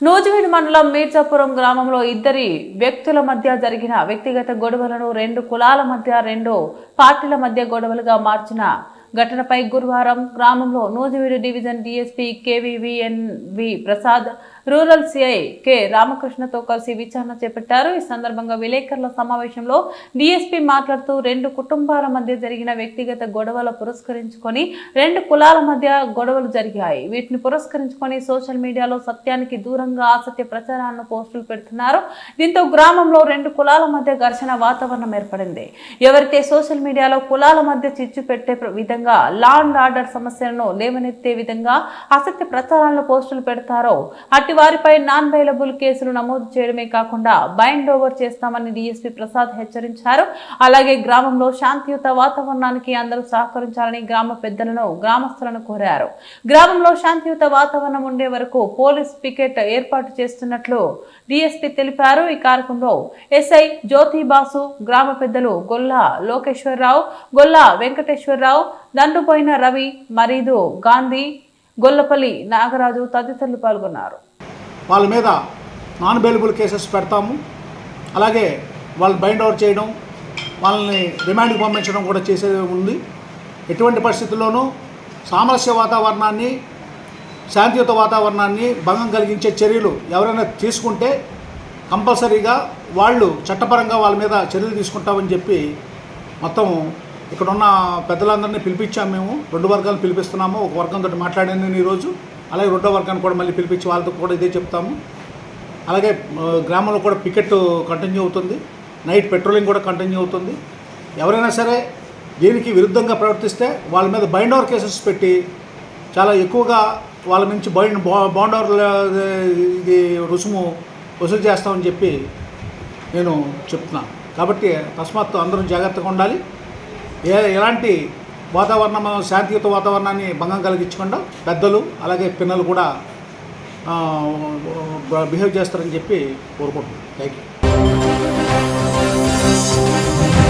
నూజివీడు మండలం మీర్జాపురం గ్రామంలో ఇద్దరి వ్యక్తుల మధ్య జరిగిన వ్యక్తిగత గొడవలను రెండు కులాల మధ్య రెండు పార్టీల మధ్య గొడవలుగా మార్చిన ఘటనపై గురువారం గ్రామంలో Nuzvid division DSP K V V N V Prasad rural CI K రామకృష్ణతో కలిసి విచారణ చేపట్టారు. ఈ సందర్భంగా విలేకరుల సమావేశంలో డిఎస్పీ మాట్లాడుతూ రెండు కుటుంబాల మధ్య జరిగిన వ్యక్తిగత గొడవలు పురస్కరించుకొని రెండు కులాల మధ్య గొడవలు జరిగాయి. వీటిని పురస్కరించుకొని సోషల్ మీడియాలో సత్యానికి దూరంగా ఆసత్య ప్రచారాలను పోస్టులు పెడుతున్నారు. దీంతో గ్రామంలో రెండు కులాల మధ్య ఘర్షణ వాతావరణం ఏర్పడింది. ఎవరైతే సోషల్ మీడియాలో కులాల మధ్య చిచ్చు పెట్టే విధంగా లా అండ్ ఆర్డర్ సమస్యలను లేవనెత్తే విధంగా అసత్య ప్రచారాలను పోస్టులు పెడతారో అటు వారిపై నాన్ బైలబుల్ కేసులు నమోదు చేయడమే కాకుండా బైండ్ ఓవర్ చేస్తామని డీఎస్పీ ప్రసాద్ హెచ్చరించారు. అలాగే గ్రామంలో శాంతియుత వాతావరణానికి అందరూ సహకరించాలని గ్రామ పెద్దలను గ్రామస్తులను కోరారు. గ్రామంలో శాంతియుత వాతావరణం ఉండే వరకు పోలీస్ పికెట్ ఏర్పాటు చేస్తున్నట్లు డీఎస్పీ తెలిపారు. ఈ కార్యక్రమంలో ఎస్ఐ జ్యోతి బాసు గ్రామ పెద్దలు గొల్లా లోకేశ్వరరావు గొల్ల వెంకటేశ్వరరావు దండుపోయిన రవి మరీదు గాంధీ గొల్లపల్లి నాగరాజు తదితరులు పాల్గొన్నారు. వాళ్ళ మీద నాన్ బెయిలబుల్ కేసెస్ పెడతాము. అలాగే వాళ్ళు బైండ్ ఓవర్ చేయడం వాళ్ళని రిమాండ్కి పంపించడం కూడా చేసేది ఉంది. ఎటువంటి పరిస్థితుల్లోనూ సామరస్య వాతావరణాన్ని శాంతియుత వాతావరణాన్ని భంగం కలిగించే చర్యలు ఎవరైనా తీసుకుంటే కంపల్సరీగా వాళ్ళు చట్టపరంగా వాళ్ళ మీద చర్యలు తీసుకుంటామని చెప్పి మొత్తం ఇక్కడున్న పెద్దలందరినీ పిలిపించాము మేము. రెండు వర్గాలు పిలిపిస్తున్నాము. ఒక వర్గంతో మాట్లాడాను నేను ఈరోజు. అలాగే రెండో వర్గాన్ని కూడా మళ్ళీ పిలిపించి వాళ్ళతో కూడా ఇదే చెప్తాము. అలాగే గ్రామంలో కూడా పికెట్ కంటిన్యూ అవుతుంది. నైట్ పెట్రోలింగ్ కూడా కంటిన్యూ అవుతుంది. ఎవరైనా సరే దీనికి విరుద్ధంగా ప్రవర్తిస్తే వాళ్ళ మీద బైండ్ ఓవర్ కేసెస్ పెట్టి చాలా ఎక్కువగా వాళ్ళ నుంచి బైండ్ బాండ్ ఇది రుసుము వసూలు చేస్తామని చెప్పి నేను చెప్తున్నాను. కాబట్టి తస్మాత్తు అందరం జాగ్రత్తగా ఉండాలి. ఏ ఎలాంటి వాతావరణం శాంతియుత వాతావరణాన్ని భంగం కలిగించకుండా పెద్దలు అలాగే పిల్లలు కూడా బిహేవ్ చేస్తారని చెప్పి కోరుకుంటున్నాను థ్యాంక్ యూ